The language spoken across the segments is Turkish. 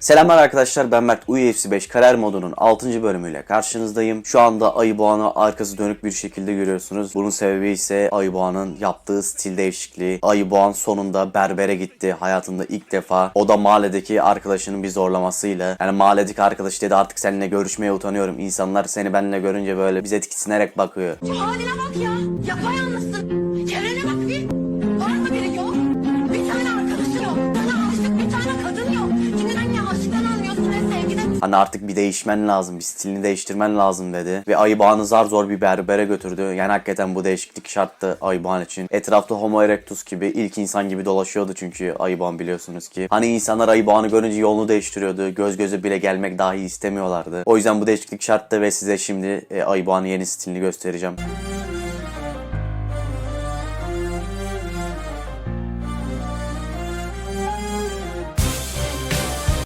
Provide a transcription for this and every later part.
Selamlar arkadaşlar ben Mert UFC 5 kariyer modunun 6. bölümüyle karşınızdayım. Şu anda Ayıboğan'ı arkası dönük bir şekilde görüyorsunuz. Bunun sebebi ise Ayıboğan'ın yaptığı stil değişikliği. Ayıboğan sonunda berbere gitti hayatında ilk defa. O da mahalledeki arkadaşının bir zorlamasıyla. Yani mahalledeki arkadaş dedi artık seninle görüşmeye utanıyorum. İnsanlar seni benimle görünce böyle bize tiksinerek bakıyor. Haline bak ya. Yapayalnızsın. Çevrene bak Hani artık bir değişmen lazım, bir stilini değiştirmen lazım dedi. Ve Ayıbağan'ı zar zor bir berbere götürdü. Yani hakikaten bu değişiklik şarttı Ayıbağan için. Etrafta Homo erectus gibi ilk insan gibi dolaşıyordu çünkü Ayıbağan biliyorsunuz ki. Hani insanlar Ayıbağan'ı görünce yolunu değiştiriyordu. Göz göze bile gelmek dahi istemiyorlardı. O yüzden bu değişiklik şarttı ve size şimdi e, Ayıbağan'ın yeni stilini göstereceğim.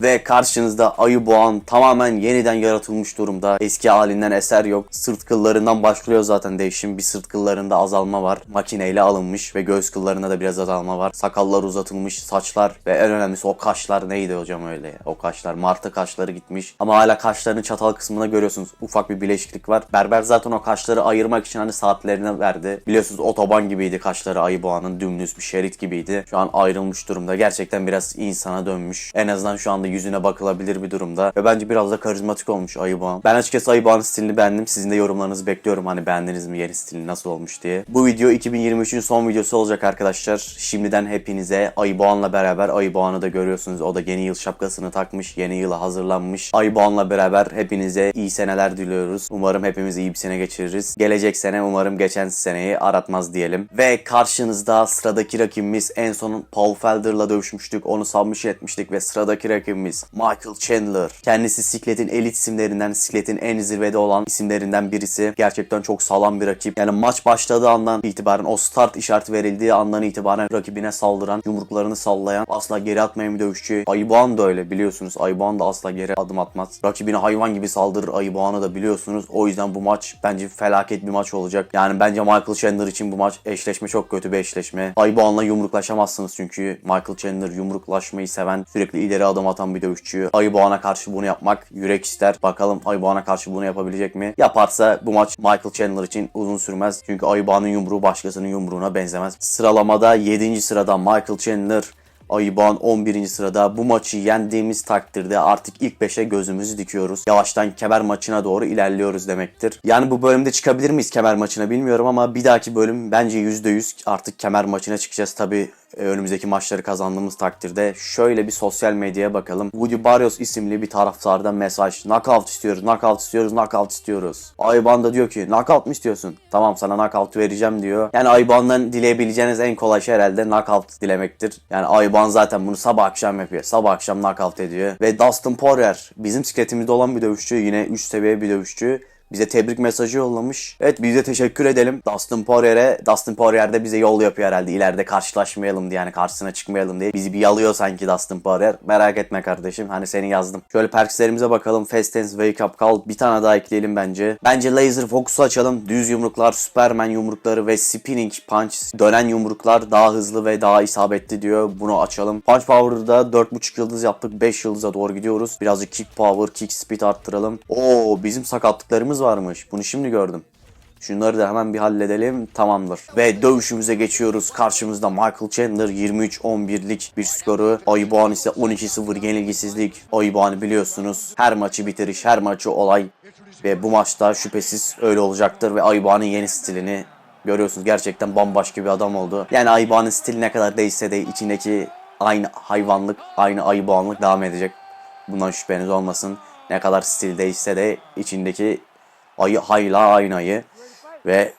Ve karşınızda ayı boğan tamamen yeniden yaratılmış durumda. Eski halinden eser yok. Sırt kıllarından başlıyor zaten değişim. Bir sırt kıllarında azalma var. Makineyle alınmış ve göğüs kıllarında da biraz azalma var. Sakallar uzatılmış, saçlar ve en önemlisi o kaşlar neydi hocam öyle? O kaşlar, martı kaşları gitmiş. Ama hala kaşların çatal kısmına görüyorsunuz. Ufak bir bileşiklik var. Berber zaten o kaşları ayırmak için hani saatlerine verdi. Biliyorsunuz otoban gibiydi kaşları ayı boğanın. Dümdüz bir şerit gibiydi. Şu an ayrılmış durumda. Gerçekten biraz insana dönmüş. En azından şu anda yüzüne bakılabilir bir durumda. Ve bence biraz da karizmatik olmuş Ayıboğan. Ben açıkçası Ayıboğan'ın stilini beğendim. Sizin de yorumlarınızı bekliyorum. Hani beğendiniz mi yeni stili nasıl olmuş diye. Bu video 2023'ün son videosu olacak arkadaşlar. Şimdiden hepinize Ayıboğan'la beraber Ayıboğan'ı da görüyorsunuz. O da yeni yıl şapkasını takmış. Yeni yıla hazırlanmış. Ayıboğan'la beraber hepinize iyi seneler diliyoruz. Umarım hepimiz iyi bir sene geçiririz. Gelecek sene umarım geçen seneyi aratmaz diyelim. Ve karşınızda sıradaki rakibimiz en son Paul Felder'la dövüşmüştük. Onu submission etmiştik ve sıradaki rakibimiz Michael Chandler. Kendisi sikletin elit isimlerinden, sikletin en zirvede olan isimlerinden birisi. Gerçekten çok sağlam bir rakip. Yani maç başladığı andan itibaren o start işareti verildiği andan itibaren rakibine saldıran, yumruklarını sallayan, asla geri atmayan bir dövüşçü. Ayıboğan da öyle biliyorsunuz. Ayıboğan da asla geri adım atmaz. Rakibine hayvan gibi saldırır Ayıboğan'ı da biliyorsunuz. O yüzden bu maç bence felaket bir maç olacak. Yani bence Michael Chandler için bu maç eşleşme çok kötü bir eşleşme. Ayıboğan'la yumruklaşamazsınız çünkü Michael Chandler yumruklaşmayı seven, sürekli ileri adım atan bir dövüşçü. Ayıboğan'a karşı bunu yapmak yürek ister. Bakalım Ayıboğan'a karşı bunu yapabilecek mi? Yaparsa bu maç Michael Chandler için uzun sürmez. Çünkü Ayıboğan'ın yumruğu başkasının yumruğuna benzemez. Sıralamada 7. sırada Michael Chandler. Ayıboğan 11. sırada. Bu maçı yendiğimiz takdirde artık ilk 5'e gözümüzü dikiyoruz. Yavaştan kemer maçına doğru ilerliyoruz demektir. Yani bu bölümde çıkabilir miyiz kemer maçına bilmiyorum ama bir dahaki bölüm bence %100 artık kemer maçına çıkacağız. Tabi e, önümüzdeki maçları kazandığımız takdirde şöyle bir sosyal medyaya bakalım. Woody Barrios isimli bir taraftardan mesaj. Knockout istiyoruz, knockout istiyoruz, knockout istiyoruz. Ayban da diyor ki knockout mu istiyorsun? Tamam sana knockout vereceğim diyor. Yani Ayban'dan dileyebileceğiniz en kolay şey herhalde knockout dilemektir. Yani Ayban zaten bunu sabah akşam yapıyor. Sabah akşam knockout ediyor. Ve Dustin Poirier bizim sikletimizde olan bir dövüşçü. Yine üst seviye bir dövüşçü bize tebrik mesajı yollamış. Evet biz de teşekkür edelim Dustin Poirier'e. Dustin Poirier de bize yol yapıyor herhalde. İleride karşılaşmayalım diye yani karşısına çıkmayalım diye. Bizi bir yalıyor sanki Dustin Poirier. Merak etme kardeşim. Hani seni yazdım. Şöyle perkslerimize bakalım. Fast Dance, Wake Up Call. Bir tane daha ekleyelim bence. Bence Laser Focus'u açalım. Düz yumruklar, Superman yumrukları ve Spinning Punch. Dönen yumruklar daha hızlı ve daha isabetli diyor. Bunu açalım. Punch Power'da 4.5 yıldız yaptık. 5 yıldıza doğru gidiyoruz. Birazcık kick power, kick speed arttıralım. Oo bizim sakatlıklarımız varmış. Bunu şimdi gördüm. Şunları da hemen bir halledelim. Tamamdır. Ve dövüşümüze geçiyoruz. Karşımızda Michael Chandler 23-11'lik bir skoru. Ayıboğan ise 12-0 yenilgisizlik. Ayıboğan'ı biliyorsunuz. Her maçı bitiriş, her maçı olay. Ve bu maçta şüphesiz öyle olacaktır. Ve Ayıboğan'ın yeni stilini görüyorsunuz. Gerçekten bambaşka bir adam oldu. Yani Ayıboğan'ın stili ne kadar değişse de içindeki aynı hayvanlık, aynı Ayıboğanlık devam edecek. Bundan şüpheniz olmasın. Ne kadar stil değişse de içindeki ayı hayla aynı ayı. Ve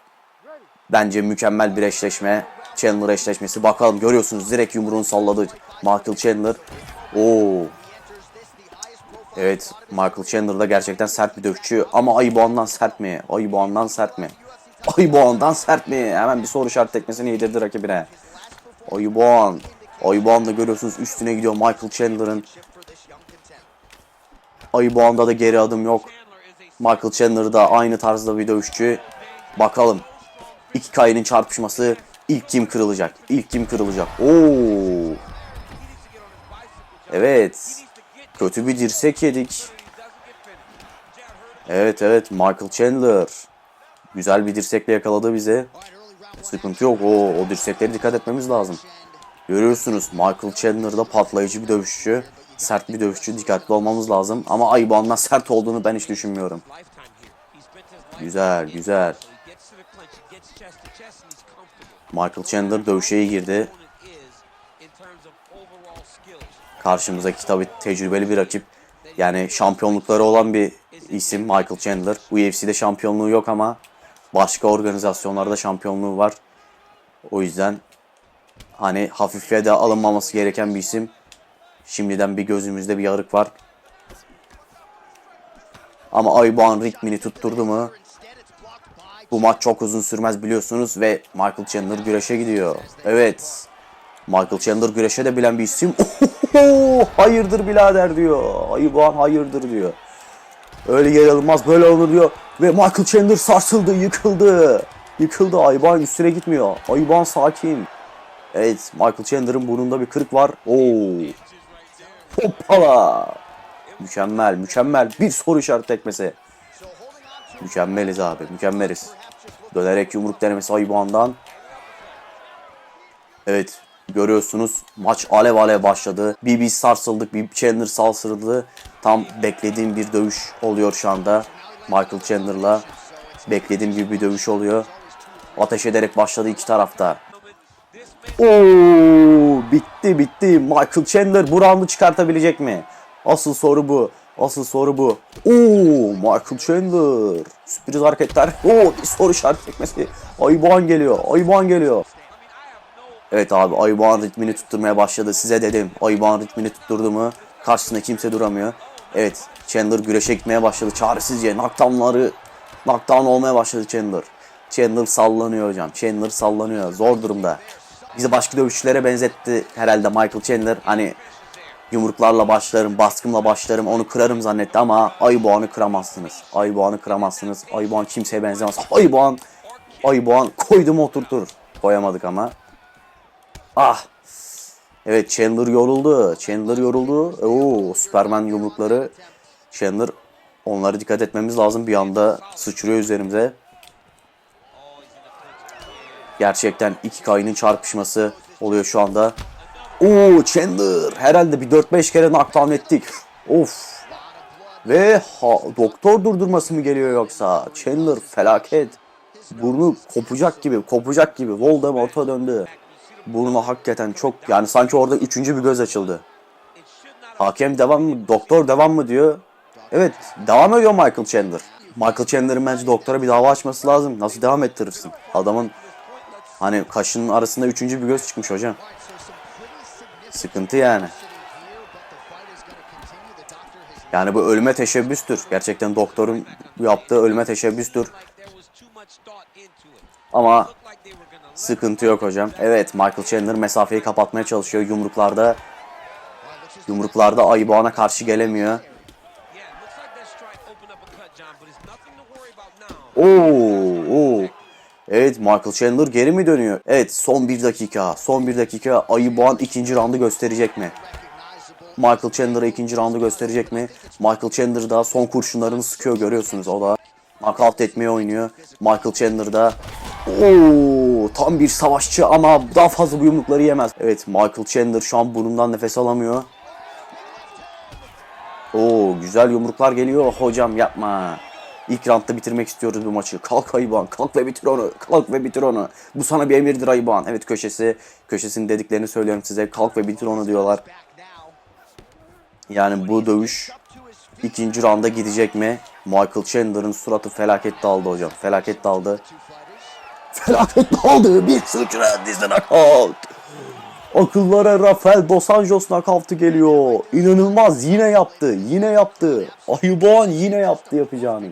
bence mükemmel bir eşleşme. Chandler eşleşmesi. Bakalım görüyorsunuz direkt yumruğunu salladı Michael Chandler. Oo. Evet Michael Chandler da gerçekten sert bir dövüşçü. Ama Ayıboğan'dan sert mi? Ayıboğan'dan sert mi? Ayıboğan'dan sert mi? Hemen bir soru işaret tekmesini yedirdi rakibine. Ayıboğan. Ayıboğan da görüyorsunuz üstüne gidiyor Michael Chandler'ın. Ayıboğan'da da geri adım yok. Michael Chandler da aynı tarzda bir dövüşçü. Bakalım. İki kayının çarpışması ilk kim kırılacak? İlk kim kırılacak? Oo. Evet. Kötü bir dirsek yedik. Evet evet Michael Chandler. Güzel bir dirsekle yakaladı bize. Sıkıntı yok. O, o dirseklere dikkat etmemiz lazım. Görüyorsunuz Michael Chandler da patlayıcı bir dövüşçü. Sert bir dövüşçü. Dikkatli olmamız lazım. Ama Ayban'dan sert olduğunu ben hiç düşünmüyorum. Güzel güzel. Michael Chandler dövüşe iyi girdi. Karşımızdaki tabi tecrübeli bir rakip. Yani şampiyonlukları olan bir isim Michael Chandler. UFC'de şampiyonluğu yok ama başka organizasyonlarda şampiyonluğu var. O yüzden hani hafife de alınmaması gereken bir isim. Şimdiden bir gözümüzde bir yarık var. Ama Ayban ritmini tutturdu mu? Bu maç çok uzun sürmez biliyorsunuz ve Michael Chandler güreşe gidiyor. Evet. Michael Chandler güreşe de bilen bir isim. hayırdır birader diyor. Ayban hayırdır diyor. Öyle yer böyle alınır diyor. Ve Michael Chandler sarsıldı, yıkıldı. Yıkıldı. Ayban üstüne gitmiyor. Ayban sakin. Evet, Michael Chandler'ın burnunda bir kırık var. Oo. Hoppala. Mükemmel, mükemmel. Bir soru işareti tekmesi. Mükemmeliz abi, mükemmeliz. Dönerek yumruk denemesi Ayban'dan. Evet, görüyorsunuz maç alev alev başladı. Biz sarsıldık, bir Chandler sarsıldı. Tam beklediğim bir dövüş oluyor şu anda. Michael Chandler'la beklediğim gibi bir dövüş oluyor. Ateş ederek başladı iki tarafta. Oo, bitti bitti. Michael Chandler bu roundu çıkartabilecek mi? Asıl soru bu. Asıl soru bu. Oo, Michael Chandler. Sürpriz hareketler. Oo, bir soru işareti çekmesi. Ayıboğan geliyor. Ayıboğan geliyor. Evet abi Ayıboğan ritmini tutturmaya başladı. Size dedim. Ayıboğan ritmini tutturdu mu karşısında kimse duramıyor. Evet Chandler güreşe gitmeye başladı. Çaresizce knockdownları knockdown olmaya başladı Chandler. Chandler sallanıyor hocam. Chandler sallanıyor. Zor durumda. Bizi başka dövüşçülere benzetti herhalde Michael Chandler. Hani yumruklarla başlarım, baskımla başlarım, onu kırarım zannetti ama Ayıboğan'ı kıramazsınız. Ayıboğan'ı kıramazsınız. Ayıboğan kimseye benzemez. Ayıboğan, Ayıboğan koydum oturtur. Koyamadık ama. Ah. Evet Chandler yoruldu. Chandler yoruldu. Oo Superman yumrukları. Chandler onlara dikkat etmemiz lazım. Bir anda sıçrıyor üzerimize. Gerçekten iki kayının çarpışması oluyor şu anda. Oo Chandler herhalde bir 4-5 kere knockdown ettik. Of. Ve ha, doktor durdurması mı geliyor yoksa? Chandler felaket. Burnu kopacak gibi, kopacak gibi. Voldemort'a döndü. Burnu hakikaten çok yani sanki orada üçüncü bir göz açıldı. Hakem devam mı, doktor devam mı diyor. Evet, devam ediyor Michael Chandler. Michael Chandler'ın bence doktora bir dava açması lazım. Nasıl devam ettirirsin? Adamın hani kaşının arasında üçüncü bir göz çıkmış hocam. Sıkıntı yani. Yani bu ölüme teşebbüstür. Gerçekten doktorun yaptığı ölüme teşebbüstür. Ama sıkıntı yok hocam. Evet Michael Chandler mesafeyi kapatmaya çalışıyor yumruklarda. Yumruklarda Ayıboğan'a karşı gelemiyor. Oo, oo. Evet Michael Chandler geri mi dönüyor? Evet son bir dakika. Son bir dakika Ayıboğan ikinci roundu gösterecek mi? Michael Chandler'a ikinci roundu gösterecek mi? Michael Chandler da son kurşunlarını sıkıyor görüyorsunuz o da. Knockout etmeye oynuyor. Michael Chandler da Oo, tam bir savaşçı ama daha fazla bu yumrukları yemez. Evet Michael Chandler şu an burnundan nefes alamıyor. Oo güzel yumruklar geliyor. Hocam yapma. İlk roundda bitirmek istiyoruz bu maçı. Kalk Ayban, kalk ve bitir onu. Kalk ve bitir onu. Bu sana bir emirdir Ayban. Evet köşesi, köşesinin dediklerini söylüyorum size. Kalk ve bitir onu diyorlar. Yani bu dövüş ikinci rounda gidecek mi? Michael Chandler'ın suratı felaket daldı hocam. Felaket daldı. Felaket daldı. Bir sıçra dizi knockout. Akıllara Rafael Dos Anjos knockout'u geliyor. İnanılmaz yine yaptı. Yine yaptı. Ayıboğan yine yaptı yapacağını.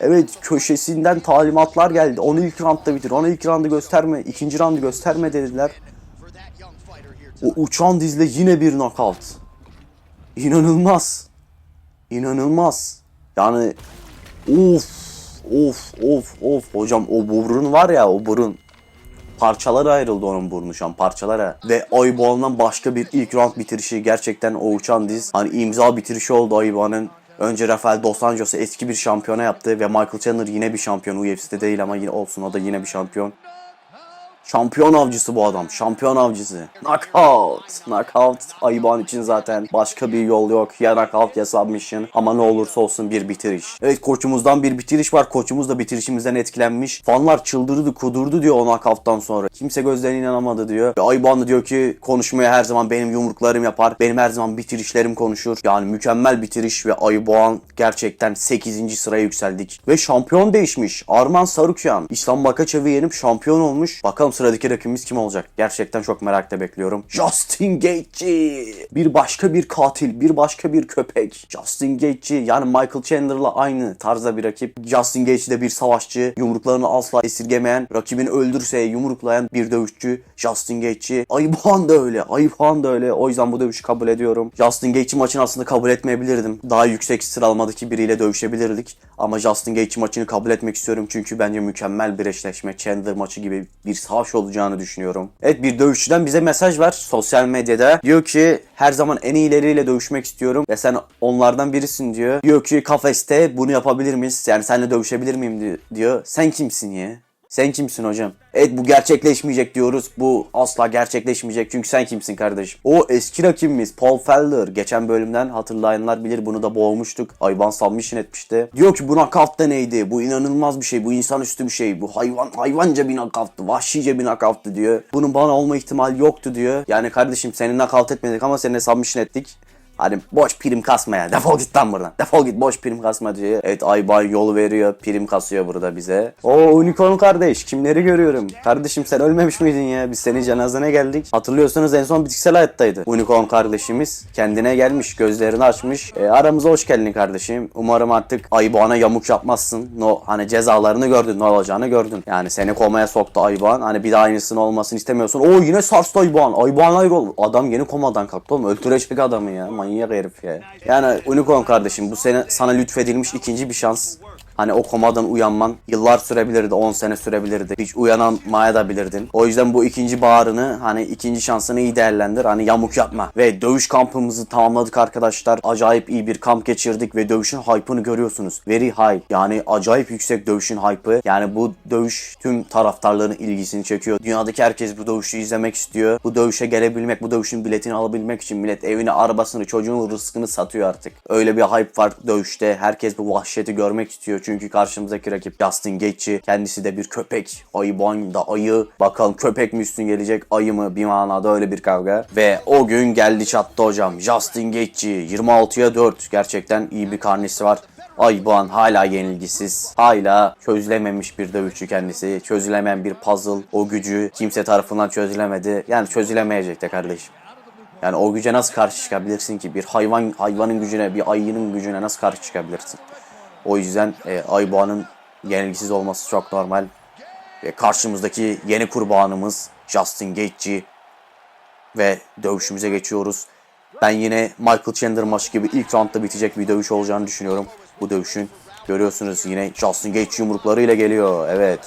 Evet köşesinden talimatlar geldi. Onu ilk roundda bitir. Onu ilk roundu gösterme. ikinci roundu gösterme dediler. O uçan dizle yine bir knockout. İnanılmaz. İnanılmaz. Yani of of of of hocam o burun var ya o burun. Parçalara ayrıldı onun burnu şu an parçalara. Ve Ayboğan'dan başka bir ilk round bitirişi gerçekten o uçan diz. Hani imza bitirişi oldu Ayboğan'ın. Önce Rafael Dos Anjos'u eski bir şampiyona yaptı ve Michael Chandler yine bir şampiyon. UFC'de değil ama yine olsun o da yine bir şampiyon. Şampiyon avcısı bu adam. Şampiyon avcısı. Knockout. Knockout. Ayban için zaten başka bir yol yok. Ya knockout ya submission. Ama ne olursa olsun bir bitiriş. Evet koçumuzdan bir bitiriş var. Koçumuz da bitirişimizden etkilenmiş. Fanlar çıldırdı kudurdu diyor o knockout'tan sonra. Kimse gözlerine inanamadı diyor. Ve Ayban da diyor ki konuşmaya her zaman benim yumruklarım yapar. Benim her zaman bitirişlerim konuşur. Yani mükemmel bitiriş ve Ayboğan gerçekten 8. sıraya yükseldik. Ve şampiyon değişmiş. Arman Sarukyan. İslam Makaçev'i yenip şampiyon olmuş. Bakalım sıradaki rakibimiz kim olacak? Gerçekten çok merakla bekliyorum. Justin Gaethje. Bir başka bir katil, bir başka bir köpek. Justin Gaethje yani Michael Chandler'la aynı tarzda bir rakip. Justin Gaethje de bir savaşçı. Yumruklarını asla esirgemeyen, rakibini öldürse yumruklayan bir dövüşçü. Justin Gaethje. Ayıphan da öyle. Ayıphan da öyle. O yüzden bu dövüşü kabul ediyorum. Justin Gaethje maçını aslında kabul etmeyebilirdim. Daha yüksek sıralamadaki biriyle dövüşebilirdik. Ama Justin Gaethje maçını kabul etmek istiyorum çünkü bence mükemmel bir eşleşme. Chandler maçı gibi bir savaş olacağını düşünüyorum. Evet bir dövüşçüden bize mesaj var sosyal medyada. Diyor ki her zaman en iyileriyle dövüşmek istiyorum ve sen onlardan birisin diyor. Diyor ki kafeste bunu yapabilir miyiz? Yani seninle dövüşebilir miyim di- diyor. Sen kimsin ya? Sen kimsin hocam? Evet bu gerçekleşmeyecek diyoruz. Bu asla gerçekleşmeyecek. Çünkü sen kimsin kardeşim? O eski rakibimiz Paul Felder. Geçen bölümden hatırlayanlar bilir bunu da boğmuştuk. Ayban submission etmişti. Diyor ki bu knockout da neydi? Bu inanılmaz bir şey. Bu insanüstü bir şey. Bu hayvan hayvanca bir knockout'tu. Vahşice bir knockout'tu diyor. Bunun bana olma ihtimali yoktu diyor. Yani kardeşim seni knockout etmedik ama seni submission ettik. Hadi boş prim kasma ya. Defol git lan buradan. Defol git boş prim kasma diyor. Evet Aybay yol veriyor. Prim kasıyor burada bize. O unicorn kardeş. Kimleri görüyorum? Kardeşim sen ölmemiş miydin ya? Biz senin cenazene geldik. Hatırlıyorsanız en son bitkisel hayattaydı. Unicorn kardeşimiz kendine gelmiş. Gözlerini açmış. E, aramıza hoş geldin kardeşim. Umarım artık Ayboğan'a yamuk yapmazsın. No, hani cezalarını gördün. Ne olacağını gördün. Yani seni komaya soktu Ayboğan. Hani bir daha aynısının olmasını istemiyorsun. Oo yine sarstı Ayboğan. Ayboğan hayır oğlum. Adam yeni komadan kalktı oğlum. Öldürecek adamı ya. Manyak herif ya. Yani Unicorn kardeşim bu sene sana lütfedilmiş ikinci bir şans. Hani o komadan uyanman yıllar sürebilirdi, 10 sene sürebilirdi. Hiç uyanamaya. O yüzden bu ikinci bağrını hani ikinci şansını iyi değerlendir. Hani yamuk yapma. Ve dövüş kampımızı tamamladık arkadaşlar. Acayip iyi bir kamp geçirdik ve dövüşün hype'ını görüyorsunuz. Very high. Yani acayip yüksek dövüşün hype'ı. Yani bu dövüş tüm taraftarların ilgisini çekiyor. Dünyadaki herkes bu dövüşü izlemek istiyor. Bu dövüşe gelebilmek, bu dövüşün biletini alabilmek için millet evini, arabasını, çocuğun rızkını satıyor artık. Öyle bir hype var dövüşte. Herkes bu vahşeti görmek istiyor. Çünkü karşımızdaki rakip Justin Gaethje. Kendisi de bir köpek. Ayı da ayı. Bakalım köpek mi üstün gelecek, ayı mı? Bir manada öyle bir kavga. Ve o gün geldi çattı hocam. Justin Gaethje 26'ya 4. Gerçekten iyi bir karnesi var. Ayban hala yenilgisiz. Hala çözülememiş bir dövüşçü kendisi. Çözülemeyen bir puzzle. O gücü kimse tarafından çözülemedi. Yani çözülemeyecek de kardeşim. Yani o güce nasıl karşı çıkabilirsin ki? Bir hayvan hayvanın gücüne, bir ayının gücüne nasıl karşı çıkabilirsin? O yüzden e, Ayboğan'ın yenilgisiz olması çok normal. Ve karşımızdaki yeni kurbanımız Justin Gaethje ve dövüşümüze geçiyoruz. Ben yine Michael Chandler maçı gibi ilk roundda bitecek bir dövüş olacağını düşünüyorum bu dövüşün. Görüyorsunuz yine Justin Gaethje yumruklarıyla geliyor. Evet.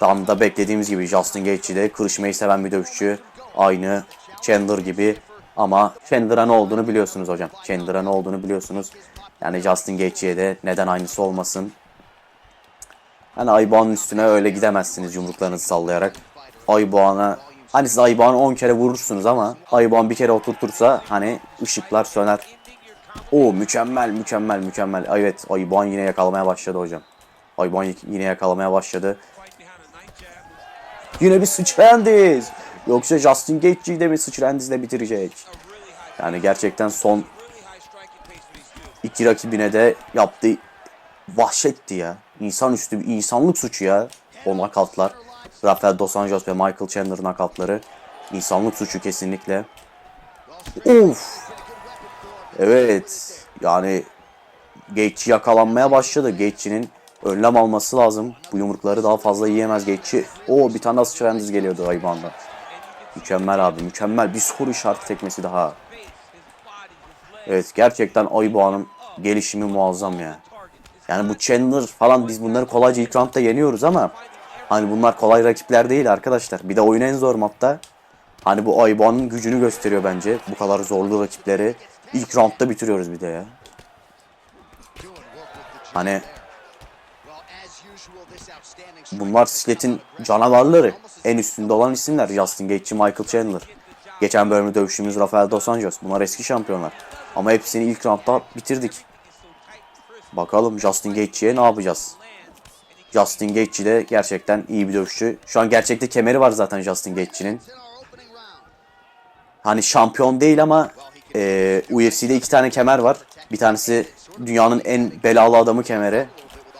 Tam da beklediğimiz gibi Justin Gaethje de kırışmayı seven bir dövüşçü. Aynı Chandler gibi. Ama Chandler'a ne olduğunu biliyorsunuz hocam. Chandler'a ne olduğunu biliyorsunuz. Yani Justin Gaethje'ye de neden aynısı olmasın. Hani Ayboğan'ın üstüne öyle gidemezsiniz yumruklarınızı sallayarak. Ayboğan'a hani siz Ayboğan'ı 10 kere vurursunuz ama Ayboğan bir kere oturtursa hani ışıklar söner. O mükemmel mükemmel mükemmel. Evet Ayboğan yine yakalamaya başladı hocam. Ayboğan yine yakalamaya başladı. Yine bir sıçrandiz. Yoksa Justin Gaethje'yi de mi sıçrandizle bitirecek? Yani gerçekten son iki rakibine de yaptığı vahşetti ya. İnsanüstü bir insanlık suçu ya. O nakavtlar. Rafael Dos Anjos ve Michael Chandler nakavtları. İnsanlık suçu kesinlikle. Uf. Evet. Yani Gaethje yakalanmaya başladı. Gaethje'nin önlem alması lazım. Bu yumrukları daha fazla yiyemez Gaethje. Oo bir tane daha sıçrayandiz geliyordu Ayban'da. Mükemmel abi mükemmel. Bir soru işareti tekmesi daha. Evet gerçekten Ayboğan'ın gelişimi muazzam ya. Yani bu Chandler falan biz bunları kolayca ilk roundda yeniyoruz ama Hani bunlar kolay rakipler değil arkadaşlar. Bir de oyun en zor mapta. Hani bu Ayban'ın gücünü gösteriyor bence. Bu kadar zorlu rakipleri. ilk roundda bitiriyoruz bir de ya. Hani bunlar sikletin canavarları. En üstünde olan isimler. Justin Gaethje, Michael Chandler. Geçen bölümde dövüştüğümüz Rafael Dos Anjos. Bunlar eski şampiyonlar. Ama hepsini ilk roundda bitirdik. Bakalım Justin Gaethje'ye ne yapacağız? Justin Gaethje de gerçekten iyi bir dövüşçü. Şu an gerçekte kemeri var zaten Justin Gaethje'nin. Hani şampiyon değil ama e, UFC'de iki tane kemer var. Bir tanesi dünyanın en belalı adamı kemeri.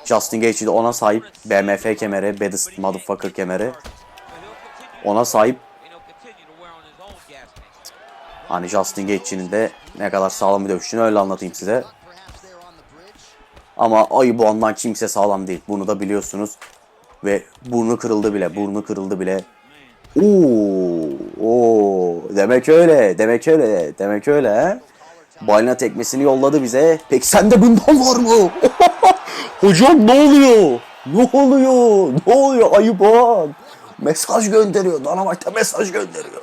Justin Gaethje de ona sahip. BMF kemeri, Baddest Motherfucker kemeri. Ona sahip. Hani Justin Gaethje'nin de ne kadar sağlam bir dövüşçünü öyle anlatayım size. Ama ayı bu andan kimse sağlam değil. Bunu da biliyorsunuz. Ve burnu kırıldı bile. Burnu kırıldı bile. Oo, oo. Demek öyle. Demek öyle. Demek öyle. He? Balina tekmesini yolladı bize. Peki sende bundan var mı? Hocam ne oluyor? Ne oluyor? Ne oluyor? Ayı boğan. Mesaj gönderiyor. Dynamite'a mesaj gönderiyor.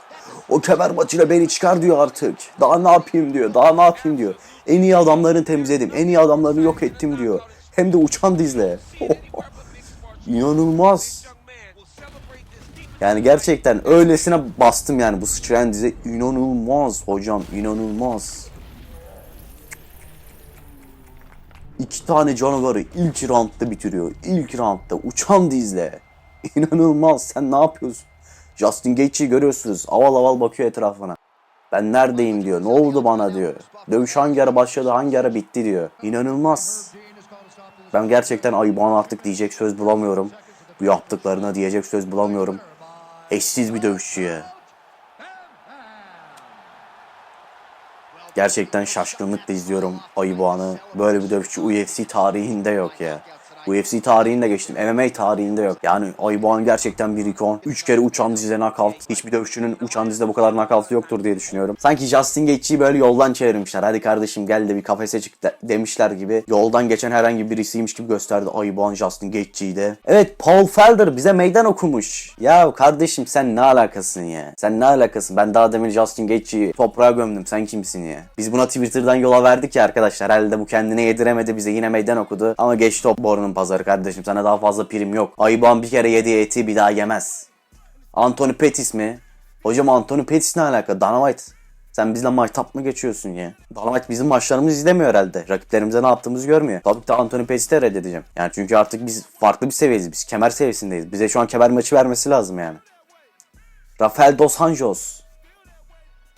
O kemer maçıyla beni çıkar diyor artık. Daha ne yapayım diyor. Daha ne yapayım diyor. En iyi adamlarını temizledim. En iyi adamlarını yok ettim diyor. Hem de uçan dizle. İnanılmaz. Yani gerçekten öylesine bastım yani bu sıçrayan dize. İnanılmaz hocam. inanılmaz. İki tane canavarı ilk roundda bitiriyor. İlk roundda uçan dizle. İnanılmaz. Sen ne yapıyorsun? Justin Gaethje'yi görüyorsunuz. Aval aval bakıyor etrafına. Ben neredeyim diyor. Ne oldu bana diyor. Dövüş hangi ara başladı hangi ara bitti diyor. İnanılmaz. Ben gerçekten Ayıban artık diyecek söz bulamıyorum. Bu yaptıklarına diyecek söz bulamıyorum. Eşsiz bir dövüşçü ya. Gerçekten şaşkınlıkla izliyorum Ayıboğan'ı. Böyle bir dövüşçü UFC tarihinde yok ya. UFC tarihinde geçtim. MMA tarihinde yok. Yani Ayıboğan gerçekten bir ikon. 3 kere uçan dizize knockout. Hiçbir dövüşçünün uçan dizide bu kadar knockout yoktur diye düşünüyorum. Sanki Justin Gaethje'yi böyle yoldan çevirmişler. Hadi kardeşim gel de bir kafese çık de- demişler gibi. Yoldan geçen herhangi birisiymiş gibi gösterdi Ayıboğan Justin Gaethje'yi de. Evet Paul Felder bize meydan okumuş. Ya kardeşim sen ne alakasın ya? Sen ne alakasın? Ben daha demin Justin Gaethje'yi toprağa gömdüm. Sen kimsin ya? Biz buna Twitter'dan yola verdik ya arkadaşlar. Herhalde bu kendine yediremedi bize yine meydan okudu. Ama geçti top borunun pazarı kardeşim. Sana daha fazla prim yok. Ayıboğan bir kere yediği eti bir daha yemez. Anthony Pettis mi? Hocam Anthony Pettis ne alaka? Dynamite. Sen bizle maytap mı geçiyorsun ya? Dynamite bizim maçlarımızı izlemiyor herhalde. Rakiplerimize ne yaptığımızı görmüyor. Tabii ki de Anthony Pettis'i de reddedeceğim. Yani çünkü artık biz farklı bir seviyeyiz. Biz kemer seviyesindeyiz. Bize şu an kemer maçı vermesi lazım yani. Rafael Dos Anjos.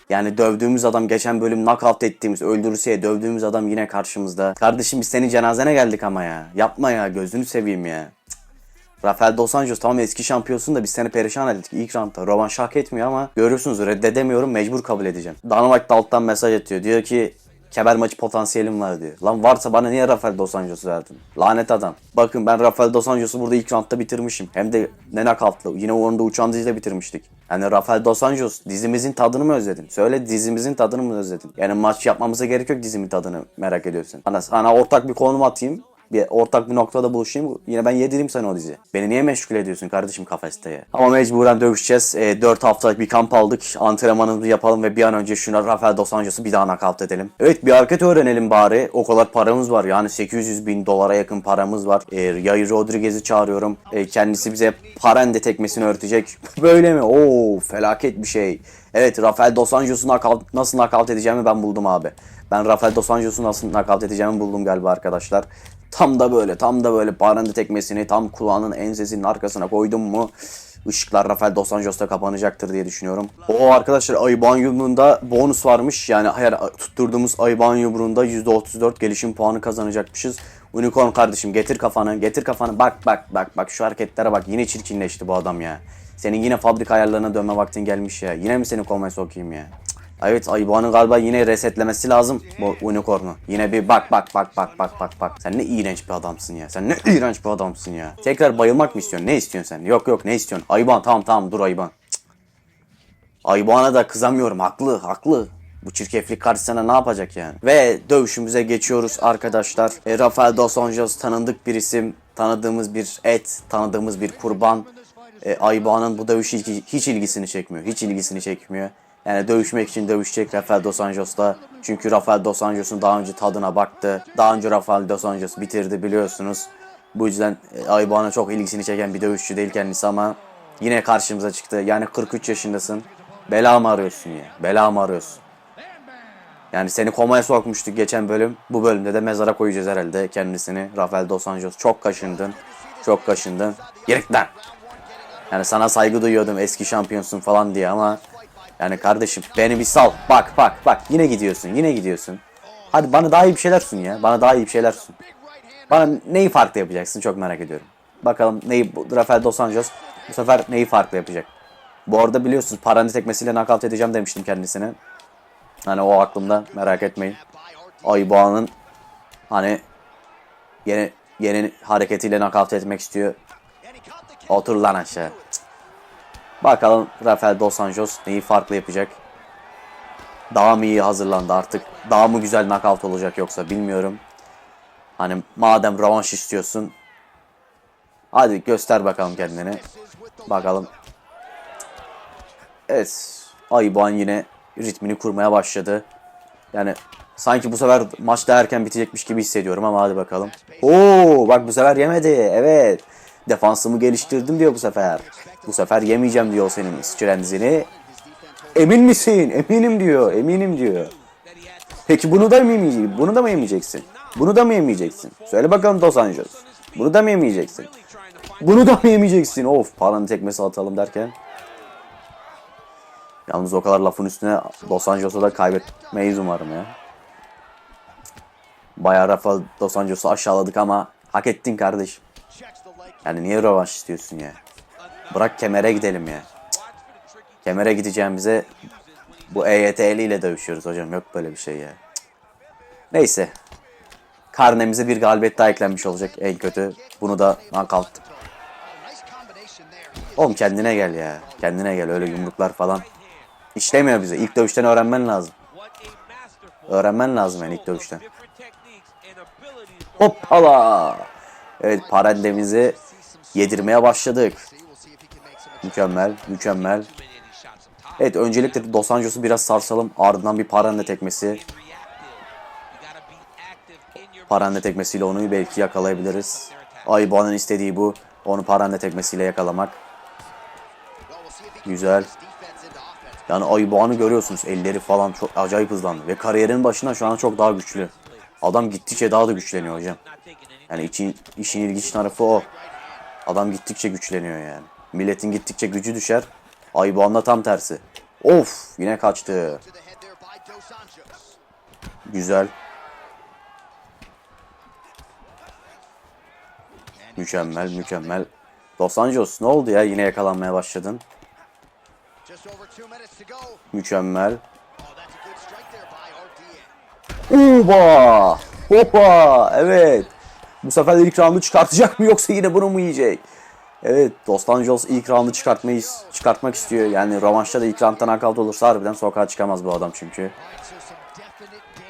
Yani dövdüğümüz adam geçen bölüm knockout ettiğimiz öldürüseye dövdüğümüz adam yine karşımızda. Kardeşim biz senin cenazene geldik ama ya. Yapma ya gözünü seveyim ya. Rafael Dos Anjos tamam eski şampiyonsun da biz seni perişan ettik ilk roundda. Rovanş hak etmiyor ama görüyorsunuz reddedemiyorum mecbur kabul edeceğim. Dynamite da alttan mesaj atıyor. Diyor ki kemer maçı potansiyelim var diyor. Lan varsa bana niye Rafael Dos Anjos'u verdin? Lanet adam. Bakın ben Rafael Dos Anjos'u burada ilk roundda bitirmişim. Hem de ne knockout'la. Yine onu da uçan diziyle bitirmiştik. Yani Rafael Dos Anjos dizimizin tadını mı özledin? Söyle dizimizin tadını mı özledin? Yani maç yapmamıza gerek yok dizimin tadını merak ediyorsun. Ana, sana ortak bir konum atayım bir ortak bir noktada buluşayım. Yine ben yedireyim sana o dizi. Beni niye meşgul ediyorsun kardeşim kafeste ya? Ama mecburen dövüşeceğiz. E, 4 haftalık bir kamp aldık. Antrenmanımızı yapalım ve bir an önce şuna Rafael Dos Anjos'u bir daha nakavt edelim. Evet bir hareket öğrenelim bari. O kadar paramız var. Yani 800 bin dolara yakın paramız var. E, Yair Rodriguez'i çağırıyorum. E, kendisi bize parende tekmesini öğretecek. Böyle mi? Oo felaket bir şey. Evet Rafael Dos Anjos'u knockout, nasıl nakavt edeceğimi ben buldum abi. Ben Rafael Dos Anjos'u nasıl nakavt edeceğimi buldum galiba arkadaşlar. Tam da böyle tam da böyle parende tekmesini tam kulağının ensesinin arkasına koydum mu ışıklar Rafael Dos Anjos'ta kapanacaktır diye düşünüyorum. O arkadaşlar Ayıban yumruğunda bonus varmış. Yani eğer tutturduğumuz Ayıban yumruğunda %34 gelişim puanı kazanacakmışız. Unicorn kardeşim getir kafanı getir kafanı bak bak bak bak şu hareketlere bak yine çirkinleşti bu adam ya. Senin yine fabrika ayarlarına dönme vaktin gelmiş ya. Yine mi seni komaya sokayım ya? Evet Ayıboğan'ın galiba yine resetlemesi lazım bu unicorn'u. Yine bir bak bak bak bak bak bak bak. Sen ne iğrenç bir adamsın ya. Sen ne iğrenç bir adamsın ya. Tekrar bayılmak mı istiyorsun? Ne istiyorsun sen? Yok yok ne istiyorsun? Ayıboğan tamam tamam dur Ayıboğan. Ayıboğan'a da kızamıyorum. Haklı haklı. Bu çirkeflik karşısına ne yapacak yani? Ve dövüşümüze geçiyoruz arkadaşlar. E, Rafael Dos Anjos tanındık bir isim. Tanıdığımız bir et. Tanıdığımız bir kurban. E, Ayboğan'ın bu dövüş hiç, hiç ilgisini çekmiyor. Hiç ilgisini çekmiyor. Yani dövüşmek için dövüşecek Rafael Dos Anjos'la. Çünkü Rafael Dos Anjos'un daha önce tadına baktı. Daha önce Rafael Dos Anjos bitirdi biliyorsunuz. Bu yüzden e, Ayboğan'a çok ilgisini çeken bir dövüşçü değil kendisi ama yine karşımıza çıktı. Yani 43 yaşındasın. Bela mı arıyorsun ya? Bela mı arıyorsun? Yani seni komaya sokmuştuk geçen bölüm. Bu bölümde de mezara koyacağız herhalde kendisini. Rafael Dos Anjos çok kaşındın. Çok kaşındın. Lan. Yani sana saygı duyuyordum eski şampiyonsun falan diye ama yani kardeşim beni bir sal. Bak bak bak yine gidiyorsun yine gidiyorsun. Hadi bana daha iyi bir şeyler sun ya. Bana daha iyi bir şeyler sun. Bana neyi farklı yapacaksın çok merak ediyorum. Bakalım neyi Rafael Dos Anjos bu sefer neyi farklı yapacak. Bu arada biliyorsunuz parandi tekmesiyle knockout edeceğim demiştim kendisine. Hani o aklımda merak etmeyin. Ayboğan'ın hani yeni yeni hareketiyle knockout etmek istiyor. Otur lan aşağı. Bakalım Rafael Dos Anjos neyi farklı yapacak. Daha mı iyi hazırlandı artık? Daha mı güzel knockout olacak yoksa bilmiyorum. Hani madem rövanş istiyorsun. Hadi göster bakalım kendini. Bakalım. Evet. Ayboğan yine ritmini kurmaya başladı. Yani sanki bu sefer maç da erken bitecekmiş gibi hissediyorum ama hadi bakalım. Oo bak bu sefer yemedi. Evet. Defansımı geliştirdim diyor bu sefer. Bu sefer yemeyeceğim diyor senin sıçrendizini. Emin misin? Eminim diyor. Eminim diyor. Peki bunu da mı yemeyeceksin? Bunu da mı yemeyeceksin? Bunu da mı yemeyeceksin? Söyle bakalım Dos Anjos. Bunu da mı yemeyeceksin? Bunu da mı yemeyeceksin? Of paranın tekmesi atalım derken. Yalnız o kadar lafın üstüne Dos Anjos'u da kaybetmeyiz umarım ya. Bayağı Rafa Dos Anjos'u aşağıladık ama hak ettin kardeşim. Yani niye rövanş istiyorsun ya? Bırak kemere gidelim ya. Cık. Kemere gideceğimize bu EYT'li ile dövüşüyoruz hocam. Yok böyle bir şey ya. Neyse. Karnemize bir galibiyet daha eklenmiş olacak en kötü. Bunu da knockout. Oğlum kendine gel ya. Kendine gel öyle yumruklar falan. İşlemiyor bize. İlk dövüşten öğrenmen lazım. Öğrenmen lazım yani ilk dövüşten. Hoppala. Evet parandemizi yedirmeye başladık. Mükemmel, mükemmel. Evet öncelikle Dos Anjos'u biraz sarsalım. Ardından bir parande tekmesi. Parande tekmesiyle onu belki yakalayabiliriz. Ayboğan'ın istediği bu. Onu parande tekmesiyle yakalamak. Güzel. Yani Ayboğan'ı görüyorsunuz. Elleri falan çok acayip hızlandı. Ve kariyerin başına şu an çok daha güçlü. Adam gittikçe daha da güçleniyor hocam. Yani için, işin ilginç tarafı o. Adam gittikçe güçleniyor yani. Milletin gittikçe gücü düşer. Ayboğan'da tam tersi. Of yine kaçtı. Güzel. Mükemmel mükemmel. Los Angeles ne oldu ya yine yakalanmaya başladın. Mükemmel. Oba! Oba! Evet. Bu sefer ilk roundu çıkartacak mı yoksa yine bunu mu yiyecek? Evet, Dos Angeles ilk roundu çıkartmayı çıkartmak istiyor. Yani rövanşta da ilk rounddan knockout olursa harbiden sokağa çıkamaz bu adam çünkü.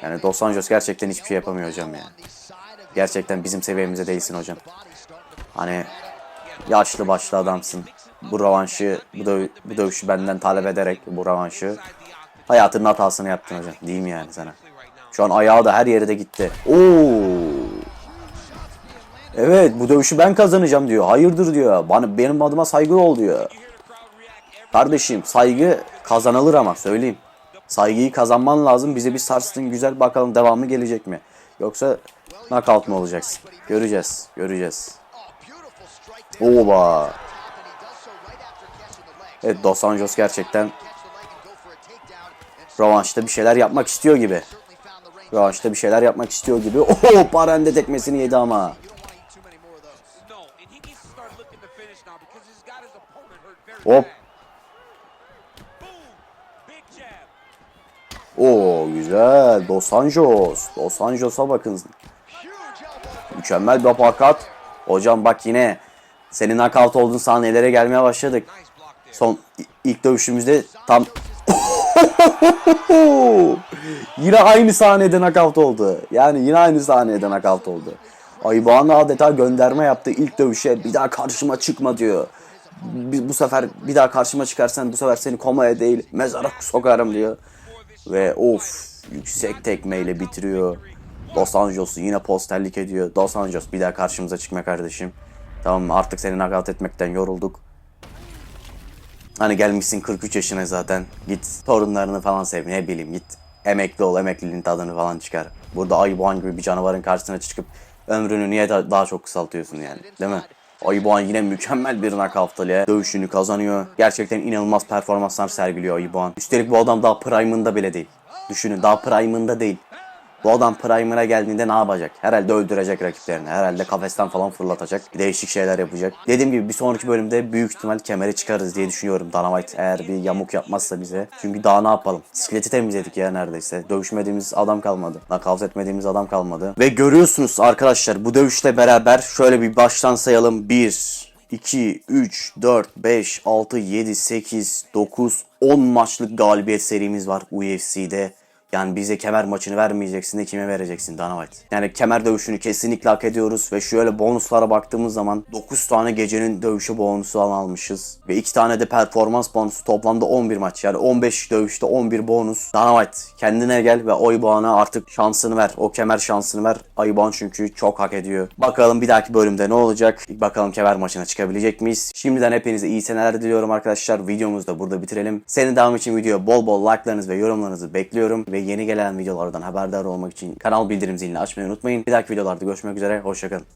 Yani Dos Angeles gerçekten hiçbir şey yapamıyor hocam ya. Gerçekten bizim seviyemize değilsin hocam. Hani yaşlı başlı adamsın. Bu rövanşı, bu, döv- bu dövüşü benden talep ederek bu rövanşı hayatının hatasını yaptın hocam. Mi yani sana? Şu an ayağı da her yere de gitti. Oo. Evet bu dövüşü ben kazanacağım diyor. Hayırdır diyor. Bana benim adıma saygı ol diyor. Kardeşim saygı kazanılır ama söyleyeyim. Saygıyı kazanman lazım. Bize bir sarstın güzel bakalım devamı gelecek mi? Yoksa knockout mu olacaksın? Göreceğiz. Göreceğiz. Oba. Evet Dos Anjos gerçekten rövanşta bir şeyler yapmak istiyor gibi. Rövanşta bir şeyler yapmak istiyor gibi. Oho parende tekmesini yedi ama. Hop. Oo güzel. Dos Anjos. Dos Anjos'a bakın. Mükemmel bir aparkat. Hocam bak yine senin knockout olduğun sahnelere gelmeye başladık. Son ilk dövüşümüzde tam yine aynı sahnede knockout oldu. Yani yine aynı sahnede knockout oldu. Ayboğan adeta gönderme yaptı ilk dövüşe. Bir daha karşıma çıkma diyor. Bu sefer bir daha karşıma çıkarsan bu sefer seni komaya değil mezara sokarım diyor. Ve of yüksek tekmeyle bitiriyor. Los Angeles'u yine posterlik ediyor. Los Angeles bir daha karşımıza çıkma kardeşim. Tamam? Artık seni nakat etmekten yorulduk. Hani gelmişsin 43 yaşına zaten. Git torunlarını falan sev ne bileyim git. Emekli ol emekliliğin tadını falan çıkar. Burada Ayıboğan gibi bir canavarın karşısına çıkıp ömrünü niye da- daha çok kısaltıyorsun yani değil mi? Ayıboğan yine mükemmel bir knockout'la dövüşünü kazanıyor. Gerçekten inanılmaz performanslar sergiliyor Ayıboğan. Üstelik bu adam daha prime'ında bile değil. Düşünün daha prime'ında değil. Bu adam prime'ına geldiğinde ne yapacak? Herhalde öldürecek rakiplerini. Herhalde kafesten falan fırlatacak. Değişik şeyler yapacak. Dediğim gibi bir sonraki bölümde büyük ihtimal kemeri çıkarız diye düşünüyorum Dana White. Eğer bir yamuk yapmazsa bize. Çünkü daha ne yapalım? Skeleti temizledik ya neredeyse. Dövüşmediğimiz adam kalmadı. Nakavt etmediğimiz adam kalmadı. Ve görüyorsunuz arkadaşlar bu dövüşle beraber şöyle bir baştan sayalım. 1, 2, 3, 4, 5, 6, 7, 8, 9, 10 maçlık galibiyet serimiz var UFC'de. Yani bize kemer maçını vermeyeceksin de kime vereceksin Dana White? Yani kemer dövüşünü kesinlikle hak ediyoruz ve şöyle bonuslara baktığımız zaman 9 tane gecenin dövüşü bonusu almışız. Ve 2 tane de performans bonusu toplamda 11 maç. Yani 15 dövüşte 11 bonus. Dana White kendine gel ve Oyboğan'a artık şansını ver. O kemer şansını ver. Ayboğan çünkü çok hak ediyor. Bakalım bir dahaki bölümde ne olacak? Bakalım kemer maçına çıkabilecek miyiz? Şimdiden hepinize iyi seneler diliyorum arkadaşlar. Videomuzu da burada bitirelim. Senin devam için videoya bol bol like'larınızı ve yorumlarınızı bekliyorum. Ve yeni gelen videolardan haberdar olmak için kanal bildirim zilini açmayı unutmayın. Bir dahaki videolarda görüşmek üzere. Hoşçakalın.